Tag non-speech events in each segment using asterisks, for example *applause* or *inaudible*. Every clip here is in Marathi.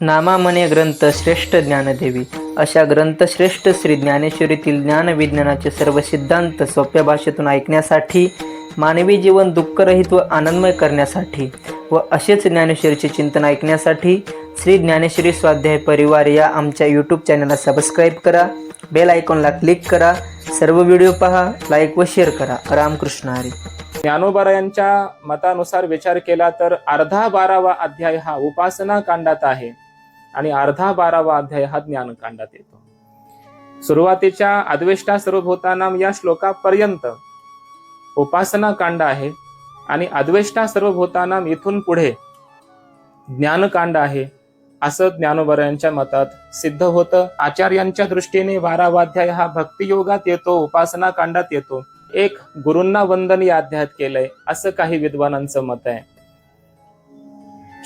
नामामने ग्रंथ श्रेष्ठ ज्ञानदेवी. अशा ग्रंथश्रेष्ठ श्री ज्ञानेश्वरीतील ज्ञानविज्ञानाचे सर्व सिद्धांत सोप्या भाषेतून ऐकण्यासाठी मानवी जीवन दुःखरहित व आनंदमय करण्यासाठी व असेच ज्ञानेश्वरीचे चिंतन ऐकण्यासाठी श्री ज्ञानेश्वरी स्वाध्याय परिवार या आमच्या यूट्यूब चॅनलला सबस्क्राईब करा बेल आयकॉनला क्लिक करा सर्व व्हिडिओ पहा लाईक व शेअर करा. रामकृष्ण हरी. ज्ञानोबरायांच्या मतानुसार विचार केला तर अर्धा बारावा अध्याय हा उपासना कांडात आहे. आणि अर्धा बारावा अध्याय हा ज्ञानकांडात येतो. सुरुवातीच्या अद्वेष्टा सर्वभूतानाम या श्लोकापर्यंत उपासना कांड आहे आणि अद्वेष्टा सर्वभूतानाम इथून पुढे ज्ञानकांड आहे असं ज्ञानोबा यांच्या मतात सिद्ध होतं. आचार्यांच्या दृष्टीने बारावाध्याय हा भक्तियोगात येतो उपासना कांडात येतो. एक गुरुंना वंदन या अध्यायात केलंय असं काही विद्वानांचं मत आहे.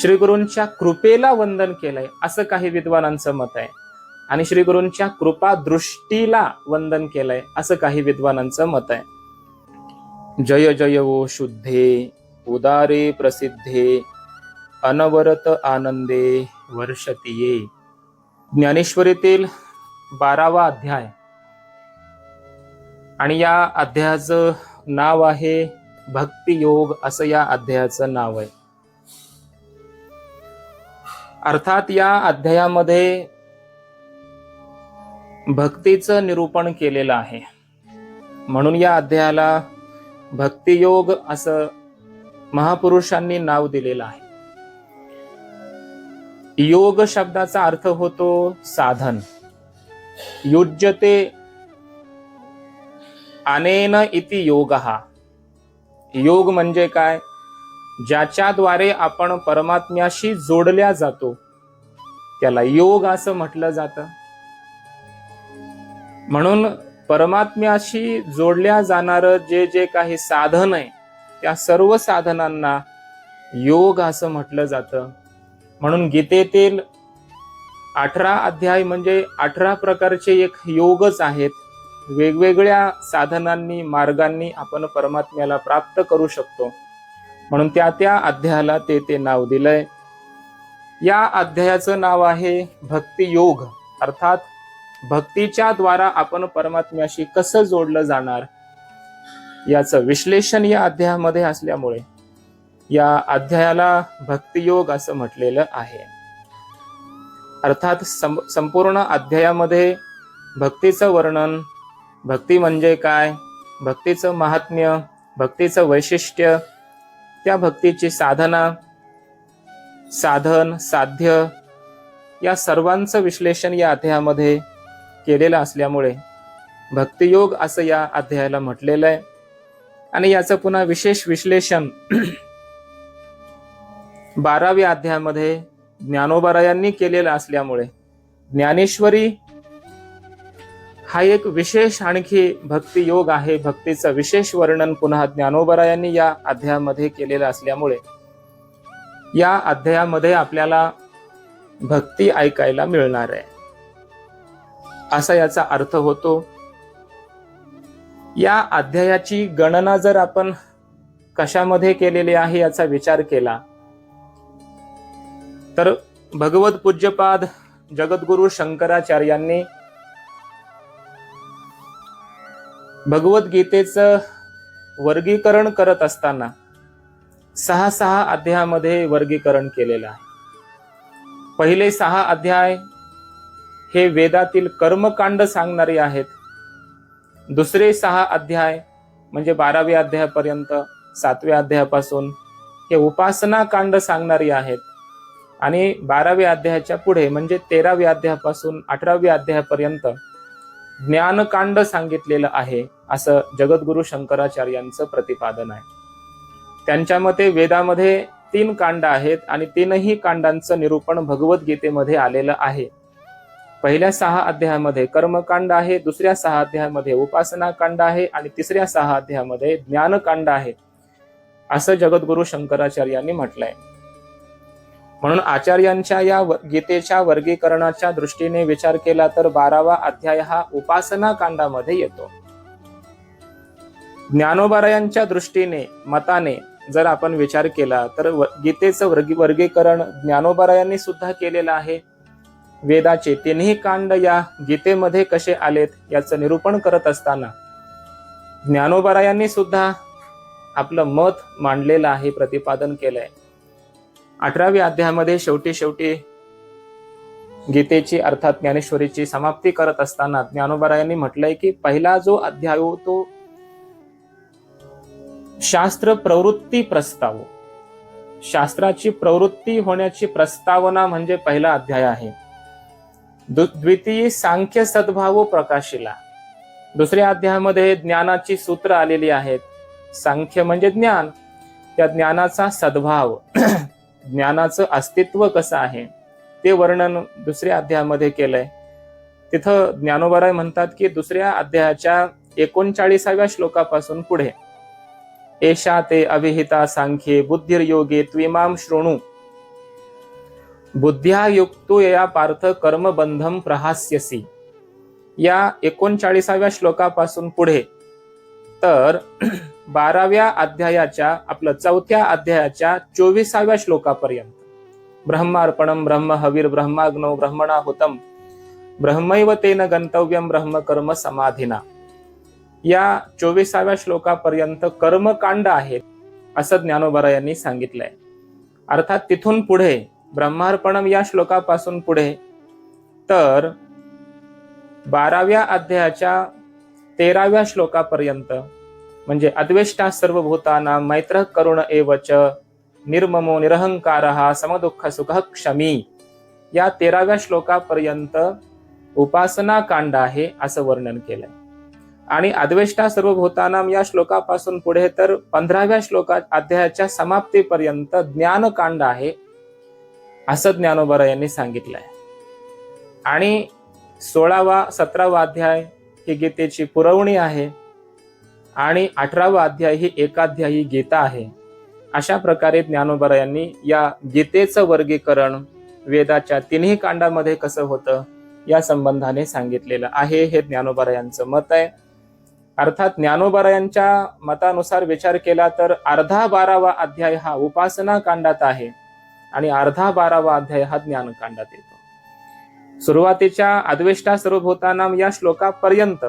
श्रीगुरूंच्या कृपेला वंदन केलंय असं काही विद्वानांचं मत आहे. आणि श्रीगुरूंच्या कृपा दृष्टीला वंदन केलंय असं काही विद्वानांचं मत आहे. जय जय ओ शुद्धे उदारे प्रसिद्धे अनवरत आनंदे वर्षतीये. ज्ञानेश्वरीतील बारावा अध्याय. आणि या अध्यायाचं नाव आहे भक्तियोग असं या अध्यायाचं नाव आहे. अर्थात या अध्यायामध्ये भक्तीचं निरूपण केलेलं आहे. म्हणून या अध्यायाला भक्तियोग असं महापुरुषांनी नाव दिलेलं आहे. योग शब्दाचा अर्थ होतो साधन. युज्यते अनेन इति योग. हा योग म्हणजे काय? ज्याच्याद्वारे आपण परमात्म्याशी जोडल्या जातो त्याला योग असं म्हटलं जातं. म्हणून परमात्म्याशी जोडल्या जाणारं जे जे काही साधन आहे त्या सर्व साधनांना योग असं म्हटलं जातं. म्हणून गीतेतील अठरा अध्याय म्हणजे अठरा प्रकारचे एक योगच आहेत. वेगवेगळ्या साधनांनी मार्गांनी आपण परमात्म्याला प्राप्त करू शकतो. म्हणून त्या त्या अध्यायाला ते ते नाव दिलंय. या अध्यायाचं नाव आहे भक्तियोग अर्थात भक्तीच्या द्वारा आपण परमात्म्याशी कसं जोडलं जाणार? याचं विश्लेषण या अध्यायामध्ये असल्यामुळे या अध्यायाला भक्तियोग असं म्हटलेलं आहे. अर्थात सं- संपूर्ण अध्यायामध्ये भक्तीचं वर्णन भक्ती म्हणजे काय? भक्तीचं महात्म्य भक्तीचं वैशिष्ट्य त्या भक्तीची साधना साधन साध्य या सर्वांचं विश्लेषण या अध्यायामध्ये केलेलं असल्यामुळे भक्तियोग असं या अध्यायाला म्हटलेलं आहे. आणि याचं पुन्हा विशेष विश्लेषण बाराव्या अध्यायामध्ये ज्ञानोबारायांनी केलेलं असल्यामुळे ज्ञानेश्वरी हा एक विशेष आणखी भक्ती योग आहे. भक्तीचं विशेष वर्णन पुन्हा ज्ञानोबरायांनी या अध्यायामध्ये केलेलं असल्यामुळे या अध्यायामध्ये आपल्याला भक्ती ऐकायला मिळणार आहे. असा याचा अर्थ होतो या अध्यायाची गणना जर आपण कशामध्ये केलेली आहे याचा विचार केला तर भगवत पूज्यपाद जगद्गुरु शंकराचार्यांनी भगवद्गीतेचं वर्गीकरण करत असताना सहा सहा अध्यायामध्ये वर्गीकरण केलेलं आहे. पहिले सहा अध्याय हे वेदातील कर्मकांड सांगणारे आहेत. दुसरे सहा अध्याय म्हणजे बाराव्या अध्यायापर्यंत सातव्या अध्यायापासून हे उपासना कांड सांगणारी आहेत. आणि बाराव्या अध्यायाच्या पुढे म्हणजे तेराव्या अध्यायापासून अठराव्या अध्यायापर्यंत ज्ञानकांड सांगितलेलं आहे असं जगद्गुरु शंकराचार्यांचं प्रतिपादन आहे. त्यांच्या मते वेदामध्ये तीन कांड आहेत आणि तीनही कांडांचं निरूपण भगवद्गीतेमध्ये आलेलं आहे. पहिल्या सहा अध्यायामध्ये कर्मकांड आहे दुसऱ्या सहा अध्यायामध्ये उपासना कांड आहे आणि तिसऱ्या सहा अध्यायामध्ये ज्ञानकांड आहे असं जगद्गुरु शंकराचार्यांनी म्हटलंय. म्हणून आचार्यांच्या या गीतेच्या वर्गीकरणाच्या दृष्टीने विचार केला तर बारावा अध्याय हा उपासना कांडामध्ये येतो. ज्ञानोबारायांच्या दृष्टीने मताने जर आपण विचार केला तर गीतेचं वर्गी वर्गीकरण ज्ञानोबरायांनी सुद्धा केलेलं आहे. वेदाचे तिन्ही कांड या गीतेमध्ये कसे आलेत याचं निरूपण करत असताना ज्ञानोबरायांनी सुद्धा आपलं मत मांडलेलं आहे प्रतिपादन केलंय. अठराव्या अध्यायामध्ये शेवटी शेवटी गीतेची अर्थात ज्ञानेश्वरीची समाप्ती करत असताना ज्ञानोबरायांनी म्हटलंय की पहिला जो अध्याय तो शास्त्र प्रवृत्ती प्रस्ताव. शास्त्राची प्रवृत्ती होण्याची प्रस्तावना म्हणजे पहिला अध्याय आहे. द्वितीय सांख्य सद्भाव प्रकाशिला. दुसऱ्या अध्यायामध्ये ज्ञानाची सूत्र आलेली आहेत. सांख्य म्हणजे ज्ञान. त्या ज्ञानाचा सद्भाव. ज्ञानाचं अस्तित्व कसं आहे ते वर्णन दुसऱ्या अध्यायामध्ये केलंय. तिथं ज्ञानोबराय म्हणतात की दुसऱ्या अध्यायाच्या एकोणचाळीसाव्या श्लोकापासून पुढे. एषा ते अभिहिता सांख्ये बुद्धिर्योगे त्विमाम शृणू बुद्ध्या युक्तो या पार्थ कर्मबंधम प्रहास्यसी. या एकोणचाळीसाव्या श्लोकापासून पुढे तर *clears throat* बाराव्या अध्यायाच्या आपलं चौथ्या अध्यायाच्या चोवीसाव्या श्लोकापर्यंत. ब्रह्मार्पणम ब्रह्म हवीर ब्रह्माग्नो ब्रह्मणा होतम. ब्रह्मैव तेन गंतव्यम ब्रह्म कर्म समाधिना. या चोवीसाव्या श्लोकापर्यंत कर्मकांड आहेत असं ज्ञानोबरा यांनी सांगितलंय. अर्थात तिथून पुढे ब्रह्मार्पणम या श्लोकापासून पुढे तर बाराव्या अध्यायाच्या तेराव्या श्लोकापर्यंत. म्हणजे अद्वेष्टा सर्वभूताना मैत्र करुण एवच निर्ममो निरहंकार समदुःख सुख क्षमी. या तेराव्या श्लोकापर्यंत उपासना कांड आहे असं वर्णन केलंय. आणि अद्वेष्टा सर्वभूतानाम या श्लोकापासून पुढे तर पंधराव्या श्लोका अध्यायाच्या समाप्तीपर्यंत ज्ञानकांड आहे असं ज्ञानोबरा यांनी सांगितलंय. आणि सोळावा सतरावा अध्याय ही गीतेची पुरवणी आहे. आणि अठरावा अध्याय ही एकाध्यायी गीता आहे. अशा प्रकारे ज्ञानोबरा यांनी या गीतेचं वर्गीकरण वेदाच्या तिन्ही कांडामध्ये कसं होतं या संबंधाने सांगितलेलं आहे. हे ज्ञानोबरा यांचं मत आहे. अर्थात ज्ञानोबरा यांच्या मतानुसार विचार केला तर अर्धा बारावा अध्याय हा उपासना कांडात आहे. आणि अर्धा बारावा अध्याय हा ज्ञानकांडात येतो. सुरुवातीच्या अद्वेष्टा सर्वभूतानाम या श्लोकापर्यंत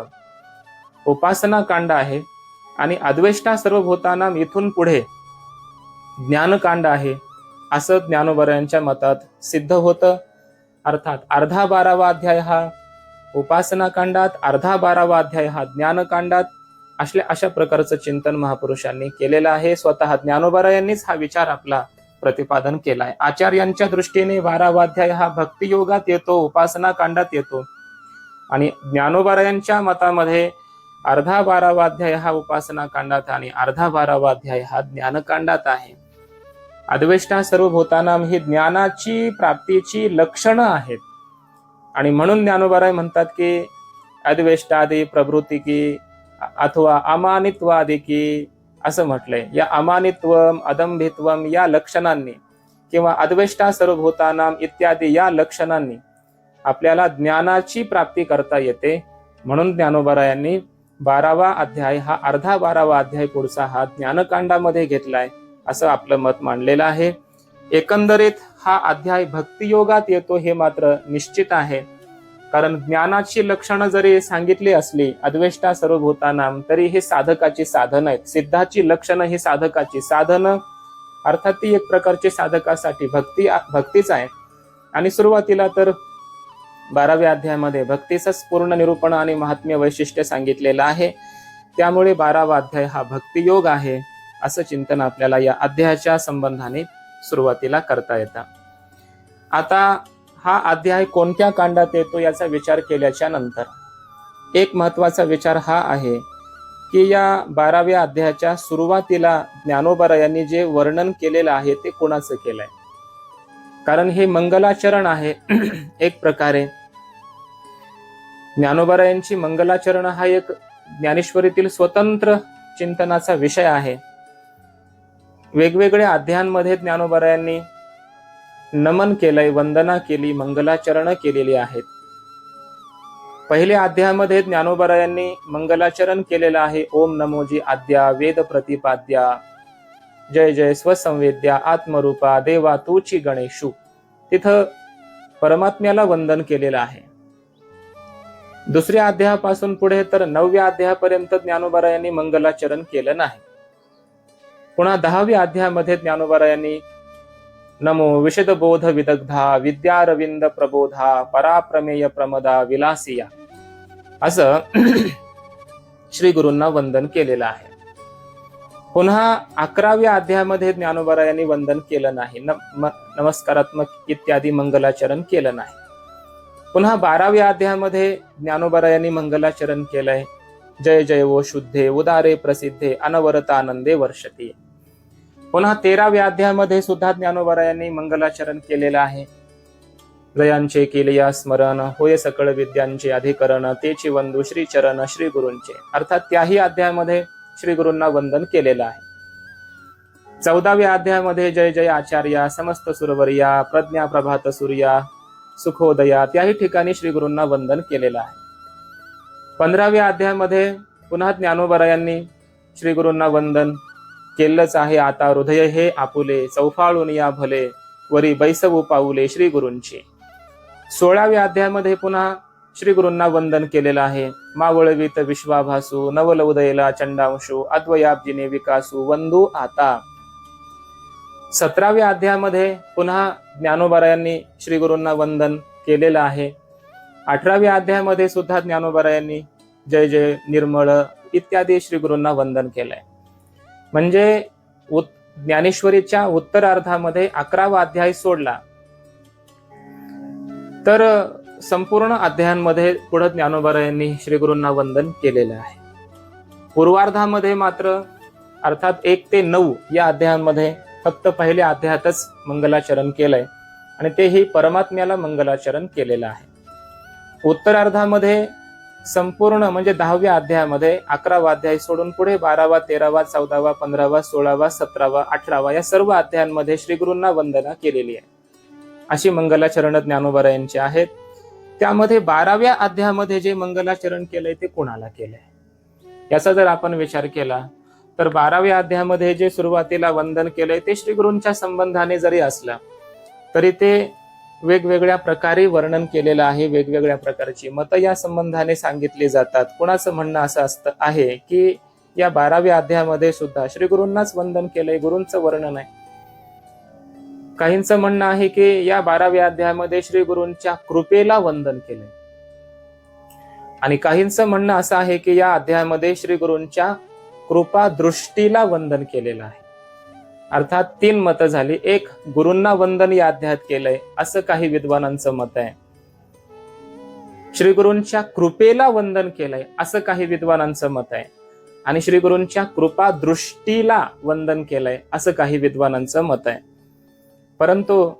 उपासना कांड आहे आणि अद्वेष्टा सर्वभूतानाम इथून पुढे ज्ञानकांड आहे असं ज्ञानोबरा यांच्या मतात सिद्ध होतं. अर्थात अर्धा बारावा अध्याय हा उपासना कांडात अर्धा बारावा अध्याय हा ज्ञानकांडात असल्या अशा प्रकारचं चिंतन महापुरुषांनी केलेलं आहे. स्वतः ज्ञानोबारा यांनीच हा विचार आपला प्रतिपादन केलाय. आचार्यांच्या दृष्टीने बारावाध्याय हा भक्तियोगात येतो उपासना कांडात येतो. आणि ज्ञानोबारायांच्या मतामध्ये अर्धा बारावाध्याय हा उपासना कांडात आणि अर्धा बारावाध्याय हा ज्ञानकांडात आहे. अद्वेष्टा सर्वभूतानाम ही ज्ञानाची प्राप्तीची लक्षणं आहेत. आणि म्हणून ज्ञानोबाराय म्हणतात की अद्वेष्टादी प्रभृतिकी की अथवा अमानित्वादी की असं म्हटलंय. या अमानित्वम अदंभित्वम या लक्षणांनी किंवा अद्वेष्टा सर्वभूतानाम इत्यादी या लक्षणांनी आपल्याला ज्ञानाची प्राप्ती करता येते. म्हणून ज्ञानोबारा यांनी बारावा अध्याय हा अर्धा बारावा अध्याय पुढचा हा ज्ञानकांडामध्ये घेतलाय असं आपलं मत मांडलेलं आहे. एकंदरीत हा अध्याय भक्तियोगात येतो हे मात्र निश्चित आहे. कारण ज्ञानाची लक्षणं जरी सांगितली असली अद्वेष्टा सर्वभूतानाम तरी हे साधकाची साधन आहेत. सिद्धाची लक्षणं ही साधकाची साधनं. अर्थात ती एक प्रकारची साधकासाठी भक्ती भक्तीच आहे. आणि सुरुवातीला तर बाराव्या अध्यायामध्ये भक्तीचंच पूर्ण निरूपण आणि महात्म्य वैशिष्ट्य सांगितलेलं आहे. त्यामुळे बारावा अध्याय हा भक्तियोग आहे असं चिंतन आपल्याला या अध्यायाच्या संबंधाने सुरुवातीला करता येतं. आता हा अध्याय कोणत्या कांडात येतो याचा विचार केल्याच्यानंतर. एक महत्त्वाचा विचार हा आहे की या बाराव्या अध्यायाच्या सुरुवातीला ज्ञानोबरा यांनी जे वर्णन केलेलं आहे ते कोणाचं केलंय? कारण हे मंगलाचरण आहे. *clears throat* एक प्रकारे. ज्ञानोबरा यांची मंगलाचरण हा एक ज्ञानेश्वरीतील स्वतंत्र चिंतनाचा विषय आहे. वेगवेगळ्या अध्यायांमध्ये ज्ञानोबरा यांनी नमन केलंय वंदना केली मंगलाचरण केलेली आहेत. पहिल्या अध्यायामध्ये ज्ञानोबरायांनी मंगलाचरण केलेलं आहे. ओम नमोजी आद्या वेद प्रतिपाद्या जय जय स्वसंवेद्या आत्मरूपा देवा तूची गणेशू. तिथं परमात्म्याला वंदन केलेलं आहे. दुसऱ्या अध्यायापासून पुढे तर नवव्या अध्यायापर्यंत ज्ञानोबारायांनी मंगलाचरण केलं नाही. पुन्हा दहाव्या अध्यायामध्ये ज्ञानोबारायांनी नमो विशदबोध विदग्धा विद्यारविंद प्रबोधा पराप्रमेय प्रमदा विलासिया. असं *clears throat* श्री गुरूंना वंदन केलेलं आहे. पुन्हा अकराव्या अध्यायामध्ये ज्ञानोबारायांनी वंदन केलं नाही. म- नमस्कारात्मक इत्यादी मंगलाचरण केलं नाही. पुन्हा बाराव्या अध्यायामध्ये ज्ञानोबारायांनी मंगलाचरण केलंय. जय जय वो शुद्धे उदारे प्रसिद्धे अनवरता आनंदे वर्षती. पुन्हा तेराव्या अध्यायामध्ये सुद्धा ज्ञानोबरायांनी मंगलाचरण केलेलं आहे. जयांचे केलिया स्मरण होय सकळ विद्यांचे अधिकरण तेची वंदू श्री चरण श्री गुरूंचे अर्थात त्याही अध्यायामध्ये श्री गुरूंना वंदन केलेलं आहे. चौदाव्या अध्यायामध्ये जय जय आचार्या समस्त सुरवर्या प्रज्ञा प्रभात सूर्या सुखोदया त्याही ठिकाणी श्री गुरूंना वंदन केलेलं आहे. पंधराव्या अध्यायामध्ये पुन्हा ज्ञानोबरायांनी श्री गुरूंना वंदन केलंच आहे आता हृदय हे आपुले चौफाळून या भले वरी बैसवू पाऊले श्री गुरूंची सोळाव्या अध्यायामध्ये पुन्हा श्री गुरूंना वंदन केलेलं आहे. मावळवीत विश्वाभासू नवल उदयला चंडांशू अद्वयाब्जिने विकासू वंदू आता. सतराव्या अध्यायामध्ये पुन्हा ज्ञानोबारायांनी श्री गुरूंना वंदन केलेलं आहे. अठराव्या अध्यायामध्ये सुद्धा ज्ञानोबारायांनी जय जय निर्मळ इत्यादी श्री गुरूंना वंदन केलंय. म्हणजे ज्ञानेश्वरीच्या उत्तरार्धामध्ये अकरावा अध्याय सोडला. तर संपूर्ण अध्यायांमध्ये पुढे ज्ञानोबारायांनी श्री गुरूंना वंदन केलेलं आहे. पूर्वार्धामध्ये मात्र अर्थात एक ते नऊ या अध्यायांमध्ये फक्त पहिल्या अध्यायातच मंगलाचरण केलंय आणि तेही परमात्म्याला मंगलाचरण केलेलं आहे. उत्तरार्धामध्ये संपूर्ण म्हणजे दहाव्या अध्यायामध्ये अकरावा अध्याय सोडून पुढे बारावा तेरावा चौदावा पंधरावा सोळावा सतरावा अठरावा या सर्व अध्यायांमध्ये श्रीगुरूंना वंदना केलेली आहे. अशी मंगलाचरण ज्ञानोबरायांची आहेत. त्यामध्ये बाराव्या अध्यायामध्ये जे मंगलाचरण केलंय ते कुणाला केलंय? याचा जर आपण विचार केला तर बाराव्या अध्यायामध्ये जे सुरुवातीला वंदन केलंय ते श्रीगुरूंच्या संबंधाने जरी असलं तरी ते वेगवेगळ्या प्रकारे वर्णन केलेलं आहे वेगवेगळ्या प्रकारची मतं या संबंधाने सांगितली जातात. कुणाचं म्हणणं असं असतं आहे की या बाराव्या अध्यायामध्ये सुद्धा श्री गुरूंनाच वंदन केलंय गुरूंचं वर्णन आहे. काहींचं म्हणणं आहे की या बाराव्या अध्यायामध्ये श्री गुरूंच्या कृपेला वंदन केलंय. आणि काहींचं म्हणणं असं आहे की या अध्यायामध्ये श्री गुरूंच्या कृपा दृष्टीला वंदन केलेलं आहे. अर्थात तीन मतं झाली. एक गुरूंना वंदन या अध्यायात केलंय असं काही विद्वानांचं मत आहे. श्री गुरूंच्या कृपेला वंदन केलंय असं काही विद्वानांचं मत आहे. आणि श्री गुरूंच्या कृपा दृष्टीला वंदन केलंय असं काही विद्वानांचं मत आहे. परंतु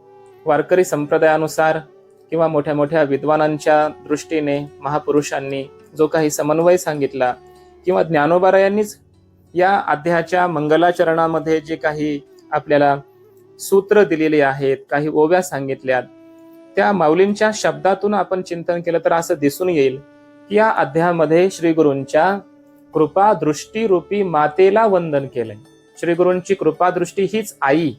वारकरी संप्रदायानुसार किंवा मोठ्या मोठ्या विद्वानांच्या दृष्टीने महापुरुषांनी जो काही समन्वय सांगितला किंवा ज्ञानोबारायांनीच या अध्यायाच्या मंगलाचरणामध्ये जे काही आपल्याला सूत्र दिलेले आहेत काही ओव्या सांगितल्यात त्या माऊलींच्या शब्दातून आपण चिंतन केलं तर असं दिसून येईल की या अध्यायामध्ये श्रीगुरूंच्या कृपा दृष्टी रूपी मातेला वंदन केलंय. श्री कृपादृष्टी हीच आई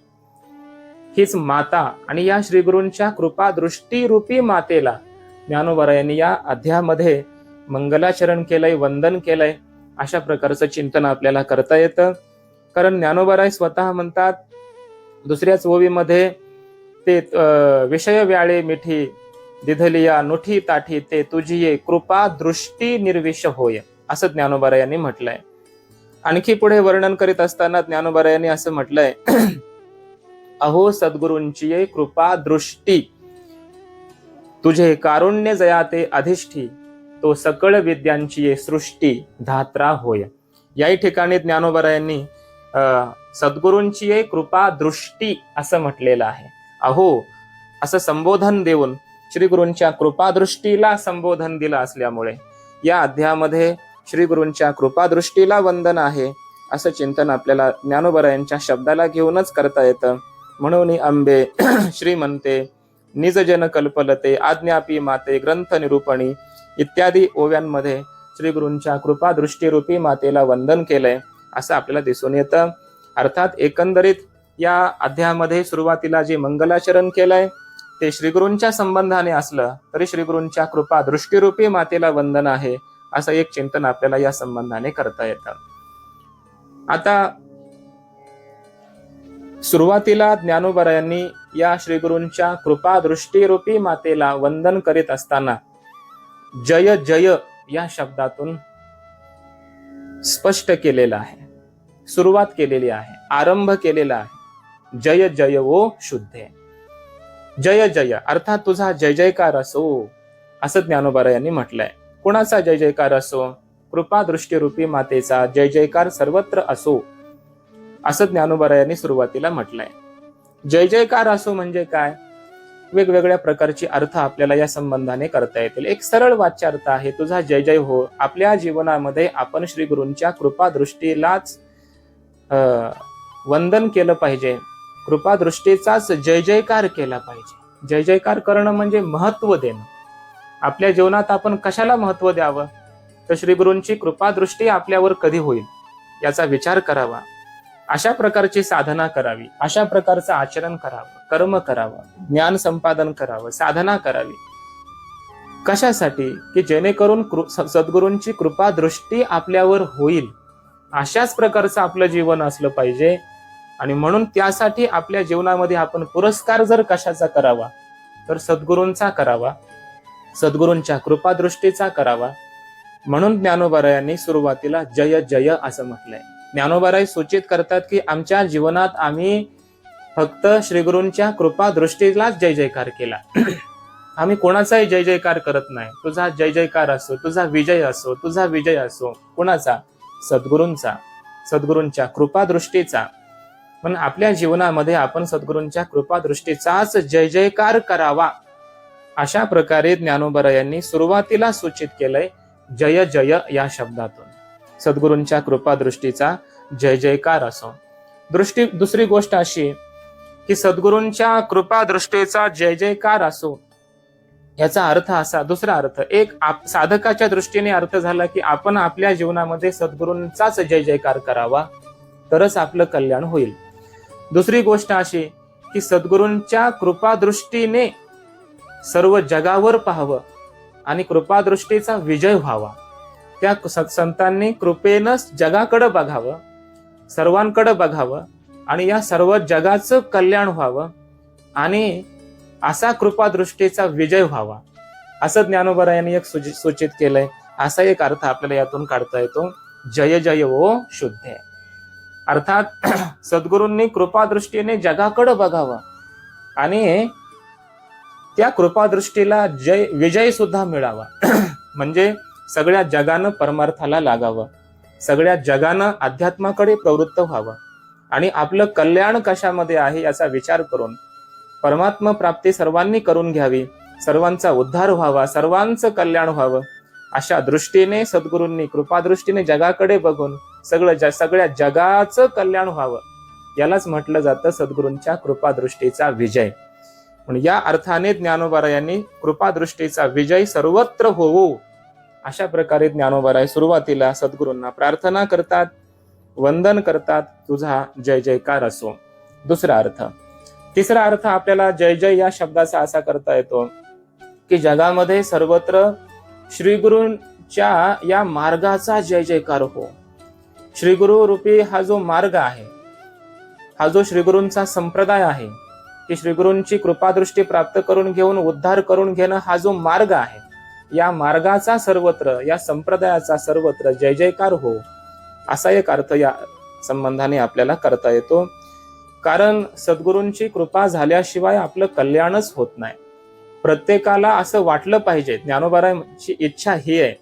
हीच माता आणि या श्रीगुरूंच्या कृपादृष्टी रूपी मातेला ज्ञानोबरा यांनी या अध्यायामध्ये मंगलाचरण केलंय वंदन केलंय. अशा प्रकारचं चिंतन आपल्याला करता येतं. कारण ज्ञानोबाराय स्वतः म्हणतात दुसऱ्याच ओवीमध्ये ते विषय व्याळे मिठी दिधलिया नुठी ताठी ते तुझी कृपा दृष्टी निर्विष होय असं ज्ञानोबारायांनी म्हटलंय. आणखी पुढे वर्णन करीत असताना ज्ञानोबारायांनी असं म्हटलंय *clears throat* अहो सद्गुरूंची कृपा दृष्टी. तुझे कारुण्य जयाते अधिष्ठी. तो सकळ विद्यांची सृष्टी धात्रा होय. याही ठिकाणी ज्ञानोबरायांनी सद्गुरूंची कृपा दृष्टी असं म्हटलेलं आहे. अहो असं संबोधन देऊन श्री गुरूंच्या कृपादृष्टीला संबोधन दिलं असल्यामुळे या अध्यायामध्ये श्री गुरूंच्या कृपादृष्टीला वंदन आहे असं चिंतन आपल्याला ज्ञानोबरायांच्या शब्दाला घेऊनच करता येतं. म्हणून अंबे *clears throat* श्रीमंते निजजन कल्पलते आज्ञापी माते ग्रंथ निरूपणी इत्यादी ओव्यांमध्ये श्री गुरूंच्या कृपा दृष्टीरूपी मातेला वंदन केलंय असं आपल्याला दिसून येतं. अर्थात एकंदरीत या अध्यायामध्ये सुरुवातीला जे मंगलाचरण केलंय ते श्रीगुरूंच्या संबंधाने असलं तरी श्रीगुरूंच्या कृपा दृष्टीरूपी मातेला वंदन आहे असं एक चिंतन आपल्याला या संबंधाने करता येतं. आता सुरुवातीला ज्ञानोबरायांनी या श्रीगुरूंच्या कृपा दृष्टीरूपी मातेला वंदन करीत असताना जय जय या शब्दातून स्पष्ट केलेलं आहे. सुरुवात केलेली आहे आरंभ केलेला आहे. जय जय ओ शुद्धे. जय जय अर्थात तुझा जय जयकार असो असं ज्ञानोबारा यांनी म्हटलंय. कुणाचा जय जयकार असो? कृपा दृष्टीरूपी मातेचा जय जयकार सर्वत्र असो असं ज्ञानोबारा यांनी सुरुवातीला म्हटलंय. जय जयकार असो म्हणजे काय? वेगवेगळ्या प्रकारची अर्थ आपल्याला या संबंधाने करता येतील. एक सरळ वाच्यार्थ आहे तुझा जय जय हो. आपल्या जीवनामध्ये आपण श्री गुरूंच्या कृपादृष्टीलाच अं, वंदन केलं पाहिजे. कृपादृष्टीचाच जय जयकार केला पाहिजे. जय जयकार करणं म्हणजे महत्त्व देणं. आपल्या जीवनात आपण कशाला महत्त्व द्यावं? तर श्री गुरूंची कृपादृष्टी आपल्यावर कधी होईल? याचा विचार करावा. अशा प्रकारची साधना करावी अशा प्रकारचं आचरण करावं कर्म करावं ज्ञान संपादन करावं साधना करावी. कशासाठी? की जेणेकरून कृ- स- सद्गुरूंची कृपा दृष्टी आपल्यावर होईल. अशाच प्रकारचं आपलं जीवन असलं पाहिजे. आणि म्हणून त्यासाठी आपल्या जीवनामध्ये आपण पुरस्कार जर कशाचा करावा तर सद्गुरूंचा करावा सद्गुरूंच्या कृपादृष्टीचा करावा. म्हणून ज्ञानोबारायांनी सुरुवातीला जय जय असं म्हटलंय. ज्ञानोबाराई सूचित करतात की आमच्या जीवनात आम्ही फक्त श्रीगुरूंच्या कृपा दृष्टीलाच जय जयकार केला. *clears throat* आम्ही कोणाचाही जय जयकार करत नाही. तुझा जय जयकार असो तुझा विजय असो तुझा विजय असो कोणाचा? सद्गुरूंचा. सद्गुरूंच्या कृपादृष्टीचा पण आपल्या जीवनामध्ये आपण सद्गुरूंच्या कृपादृष्टीचाच जय जयकार करावा. अशा प्रकारे ज्ञानोबरा यांनी सुरुवातीला सूचित केलंय जय जय या शब्दातून. सद्गुरूंच्या कृपादृष्टीचा जय जयकार असो. दृष्टी दुसरी गोष्ट अशी की सद्गुरूंच्या कृपादृष्टीचा जय जयकार असो. याचा अर्थ असा दुसरा अर्थ एक आप- साधकाच्या दृष्टीने अर्थ झाला की आपण आपल्या जीवनामध्ये सद्गुरूंचाच जय जयकार करावा तरच आपलं कल्याण होईल. दुसरी गोष्ट अशी की सद्गुरूंच्या कृपादृष्टीने सर्व जगावर पाहावं आणि कृपादृष्टीचा विजय व्हावा. त्या स- संतांनी कृपेनं जगाकडं बघावं सर्वांकडं बघावं आणि या सर्व जगाचं कल्याण व्हावं आणि असा कृपादृष्टीचा विजय व्हावा. असं ज्ञानोबरायांनी एक सूचित केलंय. असा एक अर्थ आपल्याला यातून काढता येतो. जय जय ओ शुद्धे. अर्थात *clears throat* सद्गुरूंनी कृपादृष्टीने जगाकडं बघावं आणि त्या कृपादृष्टीला जय विजय सुद्धा मिळावा. *clears throat* म्हणजे सगळ्या जगानं परमार्थाला लागावं. सगळ्या जगानं अध्यात्माकडे प्रवृत्त व्हावं. आणि आपलं कल्याण कशामध्ये आहे याचा विचार करून परमात्मा प्राप्ती सर्वांनी करून घ्यावी सर्वांचा उद्धार व्हावा सर्वांचं कल्याण व्हावं अशा दृष्टीने सद्गुरूंनी कृपादृष्टीने जगाकडे बघून सगळं ज सगळ्या जगाचं कल्याण व्हावं. यालाच म्हटलं जातं सद्गुरूंच्या कृपादृष्टीचा विजय. म्हणून या अर्थाने ज्ञानोबारा यांनी कृपादृष्टीचा विजय सर्वत्र होवो. अशा प्रकारे ज्ञानोबाराय सुरुवातीला सद्गुरूंना प्रार्थना करतात वंदन करतात तुझा जय जयकार असो. दुसरा अर्थ. तिसरा अर्थ आपल्याला जय जय या शब्दाचा असा करता येतो की जगामध्ये सर्वत्र श्रीगुरूंच्या या मार्गाचा जय जयकार हो. श्रीगुरु रूपी हा जो मार्ग आहे हा जो श्रीगुरूंचा संप्रदाय आहे की श्रीगुरूंची कृपादृष्टी प्राप्त करून घेऊन उद्धार करून घेणं हा जो मार्ग आहे या मार्गाचा सर्वत्र या संप्रदायाचा सर्वत्र जय जयकार हो असा एक अर्थ या संबंधाने आपल्याला करता येतो. कारण सद्गुरूंची कृपा झाल्याशिवाय आपलं कल्याणच होत नाही. प्रत्येकाला असं वाटलं पाहिजे ज्ञानोबाराची इच्छा ही आहे.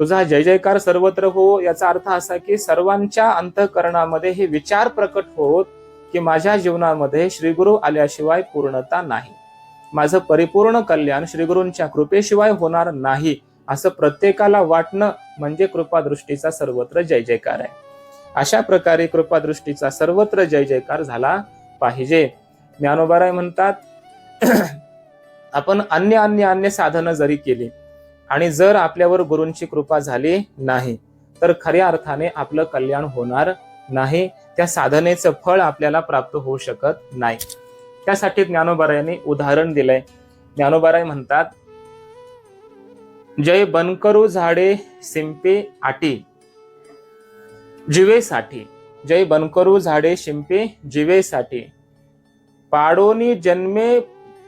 तुझा जय जयकार सर्वत्र हो याचा अर्थ असा की सर्वांच्या अंतःकरणामध्ये हे विचार प्रकट होत की माझ्या जीवनामध्ये श्रीगुरु आल्याशिवाय पूर्णता नाही. माझं परिपूर्ण कल्याण श्रीगुरूंच्या कृपेशिवाय होणार नाही असं प्रत्येकाला वाटणं म्हणजे कृपादृष्टीचा सर्वत्र जय जयकार आहे. अशा प्रकारे कृपादृष्टीचा सर्वत्र जय जयकार झाला पाहिजे. ज्ञानोबाराय म्हणतात *clears throat* आपण अन्य अन्य अन्य साधनं जरी केली आणि जर आपल्यावर गुरूंची कृपा झाली नाही तर खऱ्या अर्थाने आपलं कल्याण होणार नाही. त्या साधनेचं फळ आपल्याला प्राप्त होऊ शकत नाही. त्यासाठी ज्ञानोबारायांनी उदाहरण दिलंय. ज्ञानोबाराय म्हणतात जय बनकरू झाडे शिंपे आटी जिवेसाठी. जय बनकरू झाडे शिंपे जिवेसाठी. पाडोनी जन्मे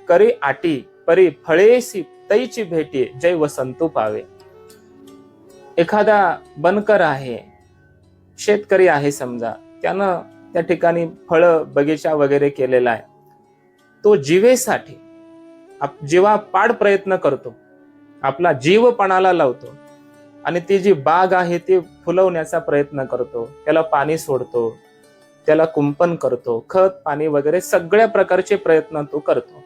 करी आटी परी फळेसी तैची भेटी जय वसंतू पावे. एखादा बनकर आहे शेतकरी आहे समजा त्यानं त्या ठिकाणी फळ बगीचा वगैरे केलेला आहे. तो जीवेसाठी जेव्हा पाड प्रयत्न करतो आपला जीवपणाला लावतो आणि ती जी बाग आहे ती फुलवण्याचा प्रयत्न करतो त्याला पाणी सोडतो त्याला कुंपण करतो खत पाणी वगैरे सगळ्या प्रकारचे प्रयत्न तो करतो.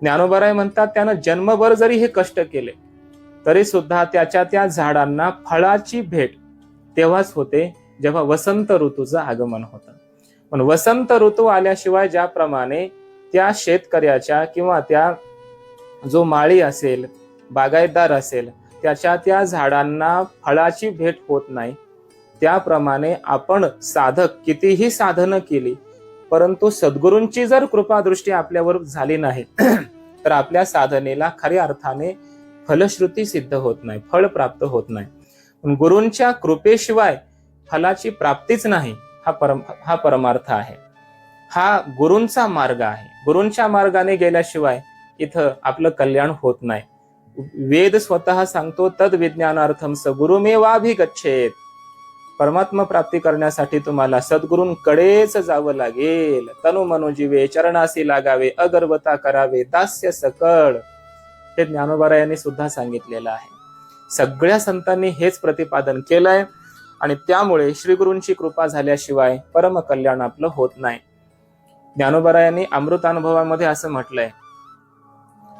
ज्ञानोबाराय म्हणतात त्यानं जन्मभर जरी हे कष्ट केले तरी सुद्धा त्याच्या त्या झाडांना फळाची भेट तेव्हाच होते जेव्हा वसंत ऋतूचं आगमन होतं. पण वसंत ऋतू आल्याशिवाय ज्याप्रमाणे त्या शेतकऱ्याच्या किंवा त्या जो माळी असेल बागायतदार असेल त्याच्या त्या झाडांना फळाची भेट होत नाही. त्याप्रमाणे आपण साधक कितीही साधनं केली परंतु सद्गुरूंची जर कृपादृष्टी आपल्यावर झाली नाही *clears throat* तर आपल्या साधनेला खऱ्या अर्थाने फलश्रुती सिद्ध होत नाही फळ प्राप्त होत नाही. गुरूंच्या कृपेशिवाय फलाची प्राप्तीच नाही हा परम हा परमार्थ आहे. हा गुरूंचा मार्ग आहे. गुरूंच्या मार्गाने गेल्याशिवाय इथं आपलं कल्याण होत नाही. वेद स्वतः सांगतो तद विज्ञानार्थम स गुरुमेवाभिगच्छेत. परमात्मा प्राप्ती करण्यासाठी तुम्हाला सद्गुरूंकडेच जावं लागेल. तनु मनोजीवे चरणासी लागावे अगर्वता करावे दास्य सकळ. हे ज्ञानोबारायांनी सुद्धा सांगितलेलं आहे. सगळ्या संतांनी हेच प्रतिपादन केलंय आणि त्यामुळे श्रीगुरूंची कृपा झाल्याशिवाय परम कल्याण आपलं होत नाही. ज्ञानोबारा यांनी अमृतानुभवामध्ये असं म्हटलंय.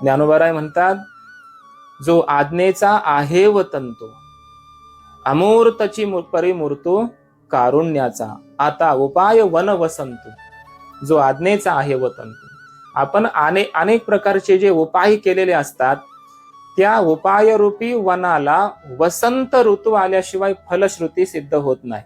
ज्ञानोबाराय म्हणतात जो आज्ञेचा आहे व तंतू अमूर्तची मू- परिमूर्तो कारुण्याचा आता उपाय वन वसंतू जो आज्ञेचा आहे व तंतू. आपण अने अनेक प्रकारचे जे उपाय केलेले असतात त्या उपायरूपी वनाला वसंत ऋतू आल्याशिवाय फलश्रुती सिद्ध होत नाही.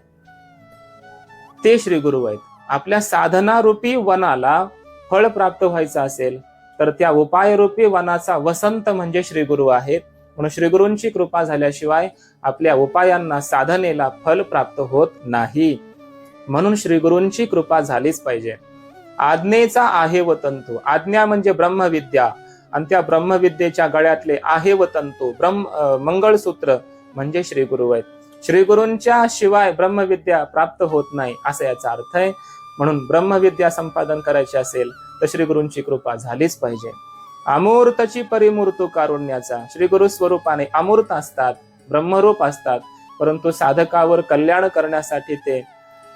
ते श्री गुरु आहेत. आपल्या साधनारूपी वनाला फळ प्राप्त व्हायचं असेल तर त्या उपायरूपी वनाचा वसंत म्हणजे श्री गुरु आहेत. म्हणून श्रीगुरूंची कृपा झाल्याशिवाय आपल्या उपायांना साधनेला फल प्राप्त होत नाही. म्हणून श्रीगुरूंची कृपा झालीच पाहिजे. आज्ञेचा आहे व तंतू. आज्ञा म्हणजे ब्रह्मविद्या. आणि त्या ब्रह्मविद्येच्या गळ्यातले आहे व तंतू ब्रह्म मंगळसूत्र म्हणजे श्रीगुरु आहेत. श्रीगुरूंच्या शिवाय ब्रह्मविद्या प्राप्त होत नाही असा याचा अर्थ आहे. म्हणून ब्रह्मविद्या संपादन करायची असेल तर श्री गुरूंची कृपा झालीच पाहिजे. अमूर्तची परिमूर्त कारुण्याचा श्री गुरु स्वरूपाने अमूर्त असतात ब्रह्मरूप असतात परंतु साधकावर कल्याण करण्यासाठी ते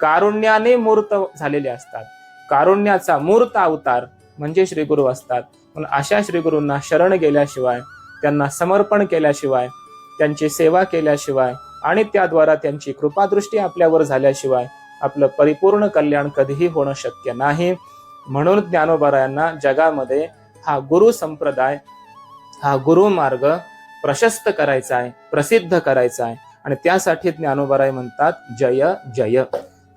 कारुण्याने मूर्त झालेले असतात. कारुण्याचा मूर्त अवतार म्हणजे श्री गुरु असतात. पण अशा श्री गुरूंना शरण गेल्याशिवाय त्यांना समर्पण केल्याशिवाय त्यांची सेवा केल्याशिवाय आणि त्याद्वारा त्यांची कृपादृष्टी आपल्यावर झाल्याशिवाय आपलं परिपूर्ण कल्याण कधीही होणं शक्य नाही. म्हणून ज्ञानोबरायांना जगामध्ये हा गुरु संप्रदाय हा गुरु मार्ग प्रशस्त करायचा आहे प्रसिद्ध करायचा आहे आणि त्यासाठी ज्ञानोबाराय म्हणतात जय जय.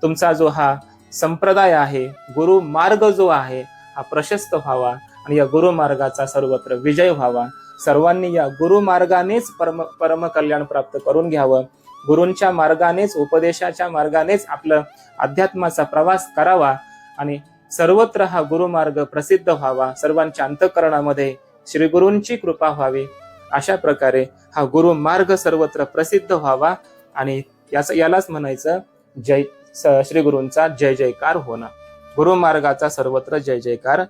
तुमचा जो हा संप्रदाय आहे गुरु मार्ग जो आहे हा प्रशस्त व्हावा आणि या गुरु मार्गाचा सर्वत्र विजय व्हावा. सर्वांनी या गुरु मार्गानेच परम परम कल्याण प्राप्त करून घ्यावं. गुरूंच्या मार्गानेच उपदेशाच्या मार्गानेच आपलं अध्यात्माचा प्रवास करावा आणि सर्वत्र हा गुरुमार्ग प्रसिद्ध व्हावा. सर्वांच्या अंतकरणामध्ये श्री गुरूंची कृपा व्हावी. अशा प्रकारे हा गुरु मार्ग सर्वत्र प्रसिद्ध व्हावा आणि याच यालाच म्हणायचं जय श्री गुरूंचा जय जयकार होणं. गुरुमार्गाचा सर्वत्र जय जयकार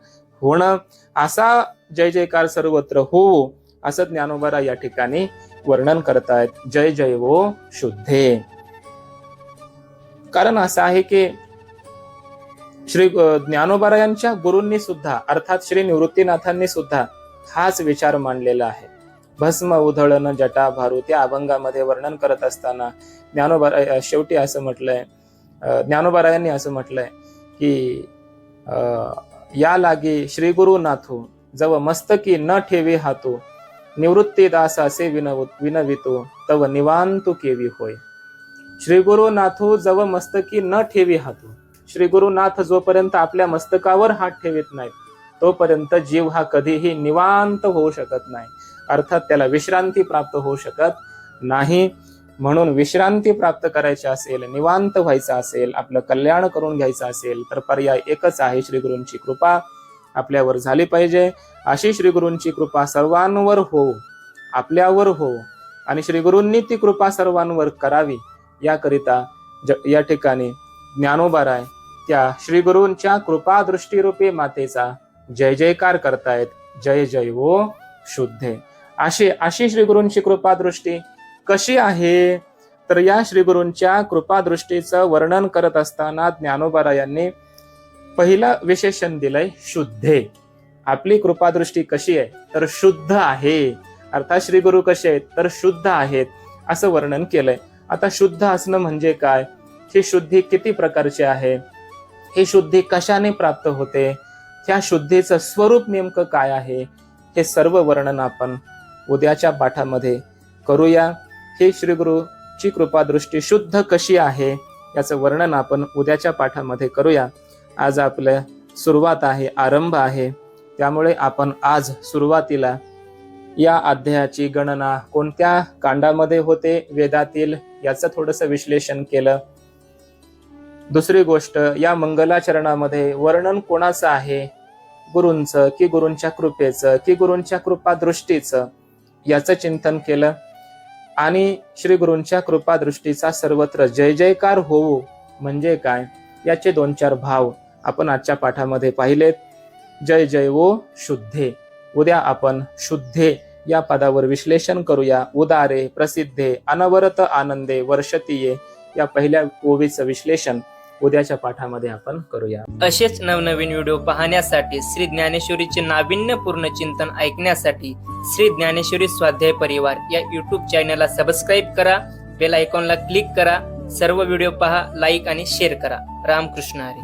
होणं. असा जय जयकार सर्वत्र होवो असं ज्ञानोबारा या ठिकाणी वर्णन करतायत. जय जय वो शुद्धे. कारण असं आहे की श्री ज्ञानोबारायांच्या गुरूंनी सुद्धा अर्थात श्री निवृत्तीनाथांनी सुद्धा हाच विचार मांडलेला आहे. भस्म उधळण जटा भारू त्या अभंगामध्ये वर्णन करत असताना ज्ञानोबारा शेवटी असं म्हटलंय ज्ञानोबारायांनी असं म्हटलंय की या लागी श्री गुरु नाथू जव मस्तकी न ठेवी हातू निवृत्ती दास असे विनव विनवितो तव निवांतू केवी होय। श्री गुरुनाथो जव मस्तकी न ठेवी हातो। श्री गुरुनाथ जोपर्यंत आपल्या मस्तकावर हात ठेवित नाहीत तोपर्यंत जीव हा कधीही निवांत होऊ शकत नाही. अर्थात त्याला विश्रांती प्राप्त होऊ शकत नाही. म्हणून विश्रांती प्राप्त करायची असेल निवांत व्हायचं असेल आपलं कल्याण करून घ्यायचं असेल तर पर्याय एकच आहे श्री गुरूंची कृपा आपल्यावर झाली पाहिजे. अशी श्रीगुरूंची कृपा सर्वांवर हो आपल्यावर हो आणि श्रीगुरूंनी ती कृपा सर्वांवर करावी. याकरिता ज या ठिकाणी ज्ञानोबाराय त्या श्रीगुरूंच्या कृपा दृष्टीरूपी मातेचा जय जयकार करतायत. जय जय वो शुद्धे. अशी अशी श्रीगुरूंची कृपादृष्टी कशी आहे? तर या श्रीगुरूंच्या कृपादृष्टीचं वर्णन करत असताना ज्ञानोबारा यांनी पहिलं विशेषण दिलंय शुद्धे. आपली कृपादृष्टी कशी आहे तर शुद्ध आहे. अर्थात श्री गुरु कसे आहेत तर शुद्ध आहेत असं वर्णन केलंय. आता शुद्ध असणं म्हणजे काय? ही शुद्धी किती प्रकारची आहे? ही शुद्धी कशाने प्राप्त होते? ह्या शुद्धीचं स्वरूप नेमकं काय आहे? हे सर्व वर्णन आपण उद्याच्या पाठामध्ये करूया. हे श्री गुरुची कृपादृष्टी शुद्ध कशी आहे याचं वर्णन आपण उद्याच्या पाठामध्ये करूया. आज आपलं सुरुवात आहे आरंभ आहे. त्यामुळे आपण आज सुरुवातीला या अध्यायाची गणना कोणत्या कांडामध्ये होते वेदातील याचं थोडंसं विश्लेषण केलं. दुसरी गोष्ट या मंगलाचरणामध्ये वर्णन कोणाचं आहे? गुरूंचं की गुरूंच्या कृपेचं की गुरूंच्या कृपा दृष्टीचं याचं चिंतन केलं. आणि श्री गुरूंच्या कृपा दृष्टीचा सर्वत्र जय जयकार होऊ म्हणजे काय? याचे दोन चार भाव आपण आजच्या पाठामध्ये पाहिलेत. जय जय वो शुद्धे. उद्या आपण शुद्धे या पदावर विश्लेषण करूया. उदारे प्रसिद्धे अनवरत आनंदे वर्षतीये या पहिल्या ओवीचं विश्लेषण उद्याच्या पाठामध्ये आपण करूया. असेच नवनवीन व्हिडिओ पाहण्यासाठी श्री ज्ञानेश्वरीचे नाविन्यपूर्ण चिंतन ऐकण्यासाठी श्री ज्ञानेश्वरी स्वाध्याय परिवार या युट्यूब चॅनलला सबस्क्राईब करा बेल आयकॉनला क्लिक करा सर्व व्हिडिओ पहा लाईक आणि शेअर करा. रामकृष्ण हरी.